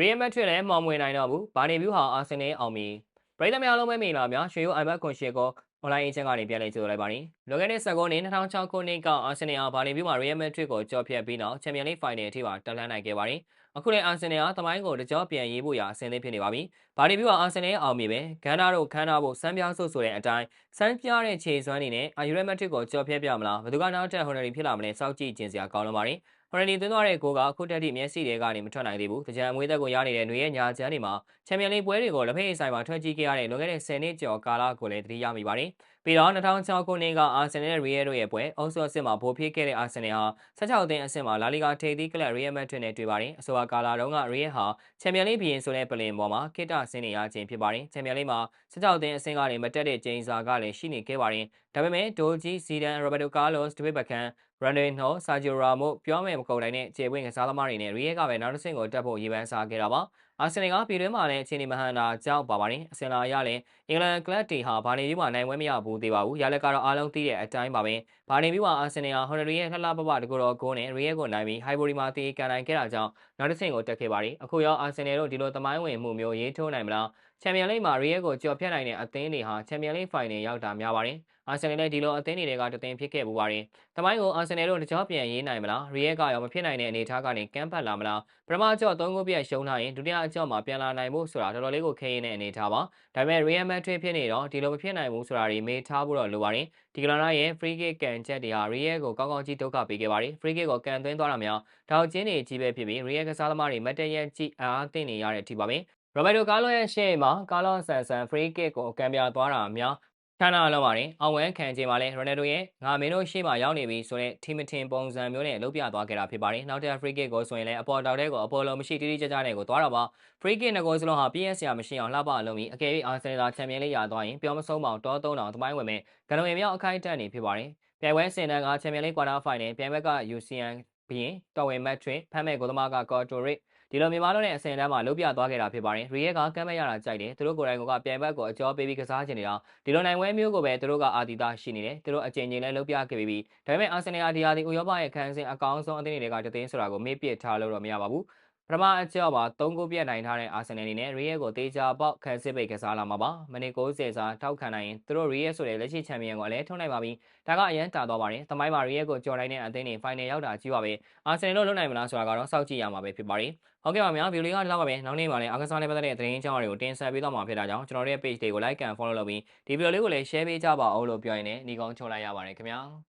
Real Madrid လည်းမော်မွေနိုင်တော့ဘူး။ဘာနေဗျူးဟာအာဆင်နယ်အောင်မီပရိသတ်များလုံးပဲမိန်လာများရွှေရိုးအိုင်ဘတ်ကွန်ရှီကိုအွန်လိုင်းအချင်းကနေပြန်လည်ကြိုဆိုလိုက်ပါနေ။လွန်ခဲ့တဲ့19နှစ်2006ခုနှစ်ကအာဆင်နယ်အားဘာနေဗျူးမှာ Real Madrid ကိုကြော်ဖြတ်ပြီးနောက်ချန်ပီယံလိဖိုင်နယ်အထိပါတက်လှမ်းနိုင်ခဲ့ပါတယ်။အခုလည်းအာဆင်နယ်အားတမိုင်းကိုတကြောပြန်ရေးဖို့ရာအဆင်သင့်ဖြစ်နေပါပြီ။ဘာနေဗျူးဟာအာဆင်နယ်အောင်မီပဲ။ဂန်နာတို့ခန်းနာဖို့စမ်းပြားဆုပ်ဆိုတဲ့အတိုင်းစမ်းပြားတဲ့ခြေစွမ်းနေနဲ့အာယူရဲမက်ထရစ်ကိုကြော်ဖြတ်ပြမလား။ဘယ်သူကနောက်ထပ်ဟွန်နရီဖြစ်လာမလဲစောင့်ကြည့်ကျင်စရာကောင်းလို့ပါတယ်။ ဟော်ရနီသွင်းသွားတဲ့ကိုကအခုတက်ထိမျက်စိတွေကနေမထွက်နိုင်သေးဘူး။ကြံအမွေးသက်ကိုရနေတဲ့ຫນွေရဲ့ညာချမ်းတွေမှာချန်ပီယံလိပွဲတွေကိုလက်ဖက်ရည်ဆိုင်မှာထွက်ကြည့်ခဲ့ရတဲ့လွန်ခဲ့တဲ့10နှစ်ကျော်ကာလကိုလည်းသတိရမိပါတယ်။ပြီးတော့2006ခုနှစ်ကအာဆင်နယ်နဲ့ရီယယ်တို့ရဲ့ပွဲအုပ်စုအဆင့်မှာဗိုလ်ဖြစ်ခဲ့တဲ့အာဆင်နယ်ဟာ16အသင်းအဆင့်မှာလာလီဂါထိပ်သီးကလပ်ရီယယ်မက်ဒရစ်နဲ့တွေ့ပါတယ်။အဆိုပါကာလာတုန်းကရီယယ်ဟာချန်ပီယံလိဘီရင်ဆိုတဲ့ပလင်ပေါ်မှာကိတ္တဆင်းနေရခြင်းဖြစ်ပါတယ်။ချန်ပီယံလိမှာ16အသင်းအဆင့်ကနေမတက်တဲ့ဂျိန်စာကလည်းရှိနေခဲ့ပါတယ်။ဒါပေမဲ့ဒိုဂျီဇီဒန်ရိုဘတ်တိုကားလော့စ်ဒဗစ်ဘကန် ရန်ဒင်ဟိုဆာဂျီရာမိုပြောမယ်မကုန်နိုင်တဲ့ခြေပွင့်ကစားသမားတွေနဲ့ရီယက်ကပဲနောက်တစ်ဆင့်ကိုတက်ဖို့ရေပန်းစားခဲ့တာပါ အာဆင်နယ်ကပြည်တွင်းမှာလည်းအခြေအနေမဟန်တာကြောက်ပါပါတယ်အစင်လာရလည်းအင်္ဂလန်ကလပ်တီဟာဘာနေပြီးမှနိုင်ဝဲမရဘူးသေးပါဘူးရလက်ကတော့အားလုံးသိတဲ့အတိုင်းပါပဲဘာနေပြီးမှအာဆင်နယ်ဟာဟွန်နရီရဲ့လှလှပပတကူတော်ဂိုးနဲ့ရီယက်ကိုနိုင်ပြီးဟိုင်ဘိုရီမှာတီးကန်နိုင်ခဲ့တာကြောင့်နောက်တစ်ဆင့်ကိုတက်ခဲ့ပါတယ်အခုရောအာဆင်နယ်တို့ဒီလိုသမိုင်းဝင်မှုမျိုးရေးထိုးနိုင်မလားချန်ပီယံလိမှာရီယက်ကိုကြော်ဖြတ်နိုင်တဲ့အသင်းတွေဟာချန်ပီယံလိဖိုင်နယ်ရောက်တာများပါတယ်အာဆင်နယ်လည်းဒီလိုအသင်းတွေကတသင်းဖြစ်ခဲ့ပူပါတယ်။တမိုင်းကိုအာဆင်နယ်တို့တကြောပြန်ရေးနိုင်မလား။ရီယက်ကရောမဖြစ်နိုင်တဲ့အနေအထားကနေကမ်းပတ်လာမလား။ပထမအကြော့၃ခုပြည့်ရှုံးထားရင်ဒုတိယအကြော့မှာပြန်လာနိုင်ဖို့ဆိုတာတော်တော်လေးကိုခဲရင်တဲ့အနေအထားပါ။ဒါပေမဲ့ Real Madrid ဖြစ်နေတော့ဒီလိုမဖြစ်နိုင်ဘူးဆိုတာတွေမေးထားဖို့တော့လိုပါတယ်။ဒီကလာနာရဲ့ free kick ကန်ချက်တွေဟာ Real ကိုကောင်းကောင်းကြီးဒုက္ခပေးခဲ့ပါတယ်။ free kick ကိုကန်သွင်းသွားတာများတောက်ချင်းတွေကြီးပဲဖြစ်ပြီး Real ကစားသမားတွေမတ်တရက်ကြီးအားသိနေရတဲ့အထိပါပဲ။ရိုဘယ်တိုကားလိုရဲ့ရှေ့မှာကာလော့ဆန်ဆန် free kick ကိုကံပြသွားတာများ ခဏလောက်ပါတယ်အောင်ဝဲခံချိန်မှာလဲရိုနယ်ဒိုရဲ့ငါမင်းတို့ရှေ့မှာရောက်နေပြီဆိုတဲ့ထီမတင်ပုံစံမျိုးနဲ့လှုပ်ပြသွားခဲ့တာဖြစ်ပါတယ်နောက်ထပ် free kick ကိုဆိုရင်လည်းအပေါ်တောက်တဲ့ကိုအပေါ်လုံးမရှိတိတိကျကျနဲ့ကိုသွားတာပါ free kick နှစ်ကိုစလုံးဟာ PS ရာမရှိအောင်လှပအလုံးပြီးအကယ်၍အာဆင်နယ်ချန်ပီယံလိရသွားရင်ပြောမဆုံးပေါင်တော3000တမိုင်းဝင်မဲ့ဂနုံမြောက်အခိုက်အတန့်နေဖြစ်ပါတယ်ပြိုင်ပွဲစင်တန်းကချန်ပီယံလိကွာတာဖိုင်နယ်ပြိုင်ဘက်က UCN ပြီးရင်တော်ဝင်မက်ထရစ်ဖမ်းမဲ့ကိုသမားကကော်တိုရစ် ဒီလိုမြန်မာလုံးနဲ့အစင်တန်းမှာလုပြသွားခဲ့တာဖြစ်ပါတယ်ရီယက်ကကမ်းမရတာကြိုက်တယ်သူတို့ကိုယ်တိုင်ကပြိုင်ဘက်ကိုအကျော်ပေးပြီးကစားချင်နေတာဒီလိုနိုင်ပွဲမျိုးကိုပဲသူတို့ကအာတီတာရှိနေတယ်သူတို့အကျဉ်းချင်းလဲလုပြခဲ့ပြီးဒါပေမဲ့အာဆင်နယ်အဒီယာဒီဥရောပရဲ့ခန်းစဉ်အကောင်းဆုံးအသင်းတွေကတသိန်းဆိုတာကိုမေ့ပစ်ထားလို့တော့မရပါဘူး ပထမအကြော့မှာ3ဂိုးပြတ်နိုင်ထားတဲ့အာဆင်နယ်အနေနဲ့ရီယက်ကိုတေချာပေါက်ခံစစ်ပိတ်ကစားလာမှာပါမိနစ်90စာထောက်ခံနိုင်ရင်သူတို့ရီယက်ဆိုတဲ့လက်ရှိချန်ပီယံကိုလည်းထုံးနိုင်ပါပြီဒါကအရန်တာသွားပါတယ်သမိုင်းမှာရီယက်ကိုကြော်နိုင်တဲ့အသင်းတွေဖိုင်နယ်ရောက်တာကြီးပါပဲအာဆင်နယ်တို့လွတ်နိုင်မလားဆိုတာကတော့စောင့်ကြည့်ရမှာပဲဖြစ်ပါတယ်ဟုတ်ကဲ့ပါများဗီဒီယိုလေးကဒီလောက်ပါပဲနောက်နေ့မှာလည်းအားကစားနဲ့ပတ်သက်တဲ့သတင်းအကြောင်းတွေကိုတင်ဆက်ပေးသွားမှာဖြစ်တာကြောင့်ကျွန်တော်တို့ရဲ့ page တွေကို like and follow လုပ်ပြီးဒီဗီဒီယိုလေးကိုလည်း share ပေးကြပါအောင်လို့ပြောရင်းနဲ့ညီကုန်းချုံလိုက်ရပါတယ်ခင်ဗျာ